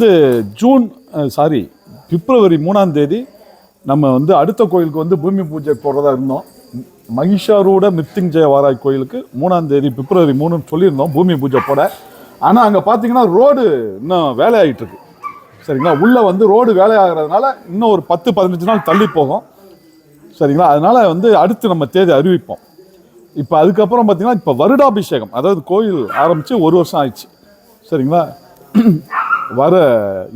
வந்து June sorry பிப்ரவரி மூணாம் தேதி நம்ம வந்து அடுத்த கோயிலுக்கு வந்து பூமி பூஜை போடுறதா இருந்தோம். மகிஷாரூட மிருத்யுஞ்சய வாராய் கோயிலுக்கு மூணாம் தேதி பிப்ரவரி மூணுன்னு சொல்லியிருந்தோம் பூமி பூஜை போட. ஆனால் அங்கே பார்த்தீங்கன்னா ரோடு இன்னும் வேலை ஆகிட்டு இருக்கு சரிங்களா? உள்ளே வந்து ரோடு வேலை ஆகிறதுனால இன்னும் ஒரு பத்து பதினஞ்சு நாள் தள்ளி போகும். சரிங்களா? அதனால் வந்து அடுத்து நம்ம தேதி அறிவிப்போம். இப்போ அதுக்கப்புறம் பார்த்தீங்கன்னா இப்போ வருடாபிஷேகம் அதாவது கோயில் ஆரம்பித்து ஒரு வருஷம் ஆயிடுச்சு. சரிங்களா? வர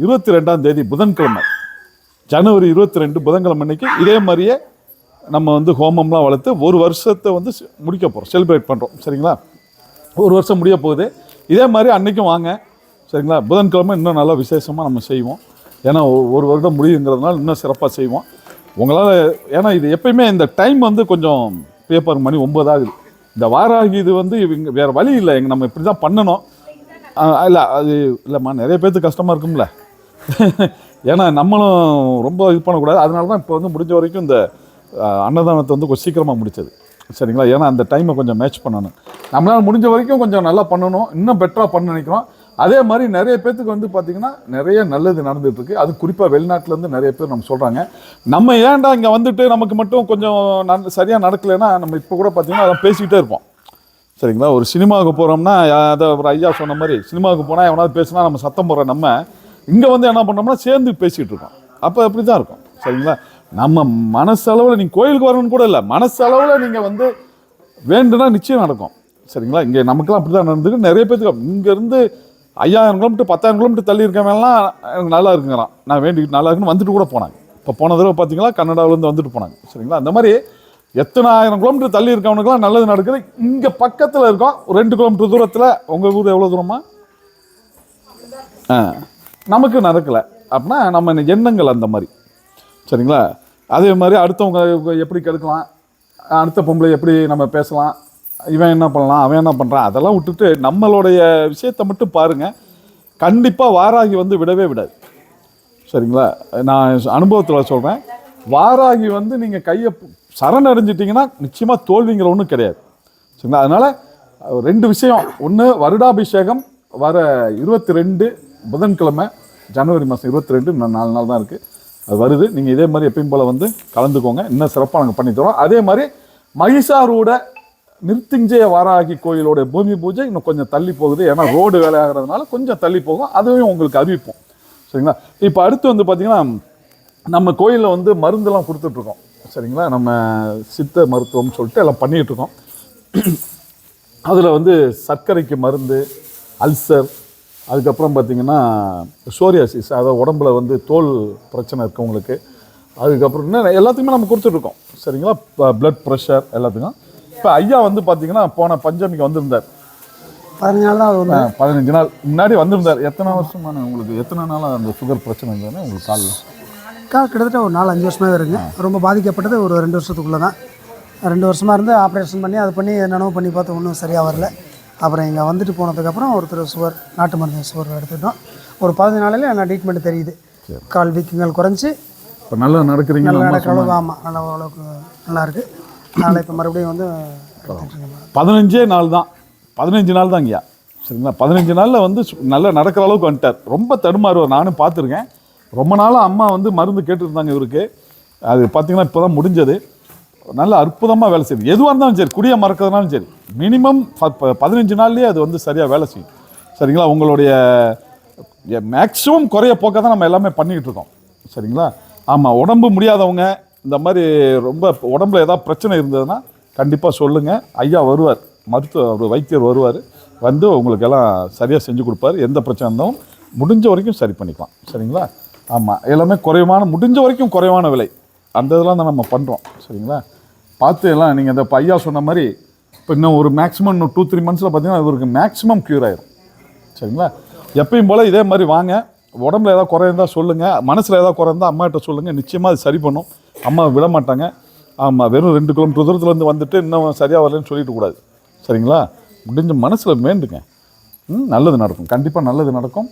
இருபத்தி ரெண்டாம் தேதி புதன்கிழமை. ஜனவரி இருபத்தி ரெண்டு புதன்கிழமை அன்னைக்கு இதே மாதிரியே நம்ம வந்து ஹோமம்லாம் வளர்த்து ஒரு வருஷத்தை வந்து முடிக்க போகிறோம் செலிப்ரேட் பண்ணுறோம் சரிங்களா? ஒரு வருஷம் முடிய போகுது. இதே மாதிரி அன்றைக்கும் வாங்க. சரிங்களா? புதன்கிழமை இன்னும் நல்லா விசேஷமாக நம்ம செய்வோம். ஏன்னா ஒரு வருடம் முடியுங்கிறதுனால இன்னும் சிறப்பாக செய்வோம். உங்களால் ஏன்னா இது எப்பயுமே இந்த டைம் வந்து கொஞ்சம் பேப்பர் மணி ஒம்பது ஆகுது. இந்த வாராகி இது வந்து இவங்க வேறு வழி இல்லை. எங்கள் நம்ம இப்படி தான் பண்ணணும். இல்லை அது இல்லைம்மா நிறைய பேர்த்துக்கு கஷ்டமாக இருக்கும்ல. ஏன்னா நம்மளும் ரொம்ப இது பண்ணக்கூடாது. அதனால தான் இப்போ வந்து முடிஞ்ச வரைக்கும் இந்த அன்னதானத்தை வந்து கொஞ்சம் சீக்கிரமாக முடிச்சது. சரிங்களா? ஏன்னா அந்த டைமை கொஞ்சம் மேட்ச் பண்ணணும். நம்மளால் முடிஞ்ச வரைக்கும் கொஞ்சம் நல்லா பண்ணணும். இன்னும் பெட்டராக பண்ண நினைக்கிறோம். அதே மாதிரி நிறைய பேர்த்துக்கு வந்து பார்த்திங்கன்னா நிறைய நல்லது நடந்துகிட்ருக்கு அது குறிப்பாக வெளிநாட்டிலேருந்து நிறைய பேர் நம்ம சொல்கிறாங்க நம்ம ஏன்டா இங்கே வந்துட்டு நமக்கு மட்டும் கொஞ்சம் நன் சரியாக நடக்கலைன்னா நம்ம இப்போ கூட பார்த்திங்கன்னா அதை பேசிக்கிட்டே இருப்போம். சரிங்களா? ஒரு சினிமாவுக்கு போகிறோம்னா அதை ஒரு ஐயா சொன்ன மாதிரி சினிமாவுக்கு போனால் எவனாவது பேசினா நம்ம சத்தம் போடுற நம்ம இங்கே வந்து என்ன பண்ணோம்னா சேர்ந்து பேசிகிட்டு இருக்கோம். அப்போ அப்படி தான் இருக்கும். சரிங்களா? நம்ம மனசளவில் நீங்கள் கோயிலுக்கு வரணும்னு கூட இல்லை. மனசளவில் நீங்கள் வந்து வேண்டுனா நிச்சயம் நடக்கும். சரிங்களா? இங்கே நமக்கெல்லாம் அப்படி தான் நடந்துக்கு நிறைய பேர்த்துக்கு இங்கேருந்து ஐயாயிரம் கிலோமீட்டர் பத்தாயிரம் கிலோமீட்டர் தள்ளி இருக்கவங்கலாம் எனக்கு நல்லா இருக்குங்கிறான் நான் வேண்டிக்கிட்டு நல்லா இருக்குன்னு வந்துட்டு கூட போனாங்க. இப்போ போன தடவை பார்த்தீங்களா கன்னடாவிலேருந்து வந்துட்டு போனாங்க. சரிங்களா? அந்த மாதிரி எத்தனை ஆயிரம் கிலோமீட்டர் தள்ளி இருக்கவனுக்குலாம் நல்லது நடக்குது. இங்கே பக்கத்தில் இருக்கோம். ரெண்டு கிலோமீட்டர் தூரத்தில். உங்கள் ஊர் எவ்வளோ தூரமா? ஆ நமக்கு நடக்கலை. அப்படின்னா நம்ம எண்ணங்கள் அந்த மாதிரி. சரிங்களா? அதே மாதிரி அடுத்தவங்க எப்படி கெடுக்கலாம்? அடுத்த பொம்பளை எப்படி நம்ம பேசலாம்? இவன் என்ன பண்ணலாம்? அவன் என்ன பண்ணுறான் அதெல்லாம் விட்டுட்டு நம்மளுடைய விஷயத்தை மட்டும் பாருங்கள் கண்டிப்பாக வாராகி வந்து விடவே விடாது. சரிங்களா? நான் அனுபவத்தில் சொல்கிறேன் வாராகி வந்து நீங்கள் கையை சரணடைஞ்சிட்டிங்கன்னா நிச்சயமாக தோல்விங்கிற ஒன்றும் கிடையாது. சரிங்களா? அதனால் ரெண்டு விஷயம். ஒன்று வருடாபிஷேகம் வர இருபத்தி ரெண்டு புதன்கிழமை ஜனவரி மாதம் இருபத்தி ரெண்டு இன்னும் நாலு நாள் தான் இருக்குது அது வருது. நீங்கள் இதே மாதிரி எப்பயும் போல் வந்து கலந்துக்கோங்க. இன்னும் சிறப்பாக நாங்கள் பண்ணி தரோம். அதே மாதிரி மகிஷாரூட நிருத்திஞ்சய வாராகி கோயிலோட பூமி பூஜை இன்னும் கொஞ்சம் தள்ளி போகுது. ஏன்னா ரோடு வேலை ஆகிறதுனால கொஞ்சம் தள்ளி போகும். அதுவும் உங்களுக்கு அறிவிப்போம். சரிங்களா? இப்போ அடுத்து வந்து பார்த்திங்கன்னா நம்ம கோயிலில் வந்து மருந்தெல்லாம் கொடுத்துட்ருக்கோம் சரிங்களா? நம்ம சித்த மருத்துவம்னு சொல்லிட்டு எல்லாம் பண்ணிகிட்டு இருக்கோம் அதில் வந்து சர்க்கரைக்கு மருந்து அல்சர் அதுக்கப்புறம் பார்த்திங்கன்னா சோரியாசிஸ் அதாவது உடம்புல வந்து தோல் பிரச்சனை இருக்கவங்களுக்கு. அதுக்கப்புறம் இன்னும் எல்லாத்துக்குமே நம்ம கொடுத்துட்ருக்கோம். சரிங்களா? ப்ளட் ப்ரெஷர் எல்லாத்துக்கும். இப்போ ஐயா வந்து பார்த்திங்கன்னா போன பஞ்சமிக்கு வந்திருந்தார். பதினஞ்சு நாள் பதினஞ்சு நாள் முன்னாடி வந்திருந்தார். எத்தனை வருஷமான உங்களுக்கு? எத்தனை நாளாக அந்த சுகர் பிரச்சனை இருந்ததுன்னா உங்களுக்கு காலில்? கால் கிட்டத்தட்ட ஒரு நாலு அஞ்சு வருஷமாவே இருக்குங்க. ரொம்ப பாதிக்கப்பட்டது ஒரு ரெண்டு வருஷத்துக்குள்ளே தான் ரெண்டு வருஷமாக இருந்து ஆப்ரேஷன் பண்ணி அது பண்ணி என்னென்னவோ பண்ணி பார்த்து ஒன்றும் சரியாக வரல. அப்புறம் இங்கே வந்துட்டு போனதுக்கப்புறம் ஒருத்தர் சுகர் நாட்டு மருந்து சுகர் எடுத்துக்கிட்டோம். ஒரு பதினஞ்சு நாளில் என்ன ட்ரீட்மெண்ட் தெரியுது. கால் வீக்கங்கள் குறைஞ்சி. இப்போ நல்லா நடக்கிறீங்க நல்லா நடக்கிற அளவுக்கு ஆமாம் நல்லா ஓரளவுக்கு நல்லா இருக்குது அதனால் இப்போ மறுபடியும் வந்து. பதினஞ்சே நாள் தான். பதினஞ்சு நாள் தான் ஐயா சரிங்களா? பதினஞ்சு நாளில் வந்து நல்லா நடக்கிற அளவுக்கு வந்துட்டார். ரொம்ப தடுமாறுவார். நானும் பார்த்துருக்கேன். ரொம்ப நாளாக அம்மா வந்து மருந்து கேட்டுருந்தாங்க இவருக்கு. அது பார்த்தீங்கன்னா இப்போ தான் முடிஞ்சது. நல்ல அற்புதமாக வேலை செய்யுது. எதுவாக இருந்தாலும் சரி குடியை மறக்கிறதுனாலும் சரி. மினிமம் பதினஞ்சு நாள்லேயே அது வந்து சரியாக வேலை செய்யும். சரிங்களா? உங்களுடைய மேக்ஸிமம் குறைய போக்க தான் நம்ம எல்லாமே பண்ணிக்கிட்டு இருக்கோம். சரிங்களா? ஆமாம் உடம்பு முடியாதவங்க இந்த மாதிரி ரொம்ப உடம்புல ஏதாவது பிரச்சனை இருந்ததுன்னா கண்டிப்பாக சொல்லுங்கள் ஐயா வருவார். மருத்துவ ஒரு வைத்தியர் வருவார். வந்து உங்களுக்கு எல்லாம் சரியாக செஞ்சு கொடுப்பாரு. எந்த பிரச்சனை இருந்தாலும் முடிஞ்ச வரைக்கும் சரி பண்ணிக்கலாம். சரிங்களா? ஆமாம் எல்லாமே குறைவான முடிஞ்ச வரைக்கும் குறைவான விலை. அந்த இதெல்லாம் தான் நம்ம பண்ணுறோம் சரிங்களா? பார்த்து எல்லாம் நீங்கள் இந்த பையா சொன்ன மாதிரி இப்போ இன்னும் ஒரு மேக்ஸிமம் இன்னும் டூ த்ரீ மந்த்ஸில் பார்த்தீங்கன்னா இவருக்கு மேக்ஸிமம் க்யூர் ஆயிரும் சரிங்களா? எப்பயும் போல் இதே மாதிரி வாங்க. உடம்புல ஏதாவது குறை இருந்தால் சொல்லுங்கள் மனசில் ஏதாவது குறை இருந்தால் அம்மாகிட்ட சொல்லுங்கள் நிச்சயமாக அது சரி பண்ணும். அம்மா விட மாட்டாங்க. ஆமாம் வெறும் ரெண்டு கிலோமீட்டர் தூரத்துலேருந்து வந்துட்டு இன்னும் சரியாக வரலன்னு சொல்லிட்டு கூடாது சரிங்களா? முடிஞ்ச மனசில் வேண்டுங்க. ம் நல்லது நடக்கும். கண்டிப்பாக நல்லது நடக்கும்.